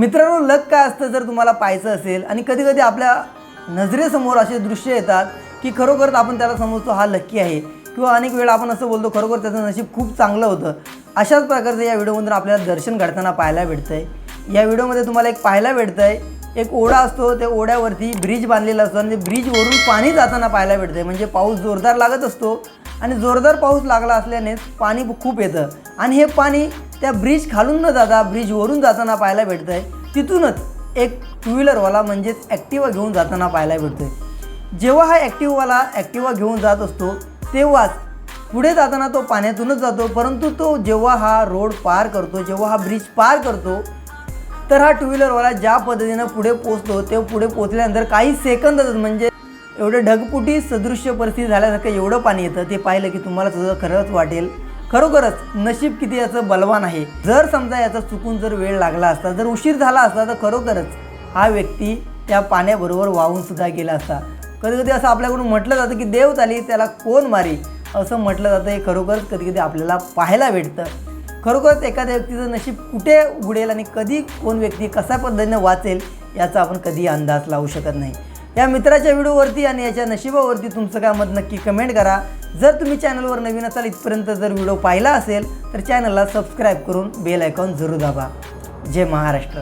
मित्रांनो लक काय असतं जर तुम्हाला पाहायचं असेल आणि कधी कधी आपल्या नजरेसमोर असे दृश्य येतात की खरोखरच आपण त्याला समजतो हा लक्की आहे किंवा अनेक वेळा आपण असं बोलतो खरोखर त्याचं नशीब खूप चांगलं होतं. अशाच प्रकारचं या व्हिडिओमधून आपल्याला दर्शन घडताना पाहायला भेटतं आहे या व्हिडिओमध्ये तुम्हाला एक पाहायला भेटतं आहे एक ओढा असतो त्या ओढ्यावरती ब्रिज बांधलेला असतो आणि ते ब्रिजवरून पाणी जाताना पाहायला भेटतं आहे म्हणजे पाऊस जोरदार लागत असतो आणि जोरदार पाऊस लागला असल्याने पाणी खूप येतं. आणि हे पाणी त्या ब्रिज खालून न जाता ब्रिजवरून जाताना पाहायला भेटतं आहे तिथूनच एक टू व्हीलरवाला म्हणजेच ॲक्टिवा घेऊन जाताना पाहायला भेटतो आहे जेव्हा हा ॲक्टिववाला ॲक्टिवा घेऊन जात असतो तेव्हाच पुढे जाताना तो पाण्यातूनच जातो. परंतु तो जेव्हा हा रोड पार करतो जेव्हा हा ब्रिज पार करतो तर हा टू व्हीलरवाला ज्या पद्धतीनं पुढे पोचतो ते पुढे पोचल्यानंतर काही सेकंदच म्हणजे एवढं ढगपुटी सदृश्य परिस्थिती झाल्यासारखं एवढं पाणी येतं ते पाहिलं की तुम्हाला तुझं खरंच वाटेल. खरोखरच नशीब किती याचं बलवान आहे. जर समजा याचा चुकून जर वेळ लागला असता जर उशीर झाला असता तर खरोखरच हा व्यक्ती त्या पाण्याबरोबर वाहून सुद्धा गेला असता. कधी कधी असं आपल्याकडून म्हटलं जातं की देव चाली त्याला कोण मारी असं म्हटलं जातं हे खरोखरच कधी कधी आपल्याला पाहायला भेटतं. खरोखरच एखाद्या व्यक्तीचं नशीब कुठे उघडेल आणि कधी कोण व्यक्ती कशा पद्धतीने वाचेल याचा आपण कधी अंदाज लावू शकत नाही. या मित्राच्या व्हिडिओवरती आणि याच्या नशिबावरती तुमचं काय मत नक्की कमेंट करा. जर तुम्ही चॅनलवर नवीन असाल इथपर्यंत जर व्हिडिओ पाहिला असेल तर चॅनलला सबस्क्राईब करून बेल आयकॉन जरूर दाबा. जय महाराष्ट्र.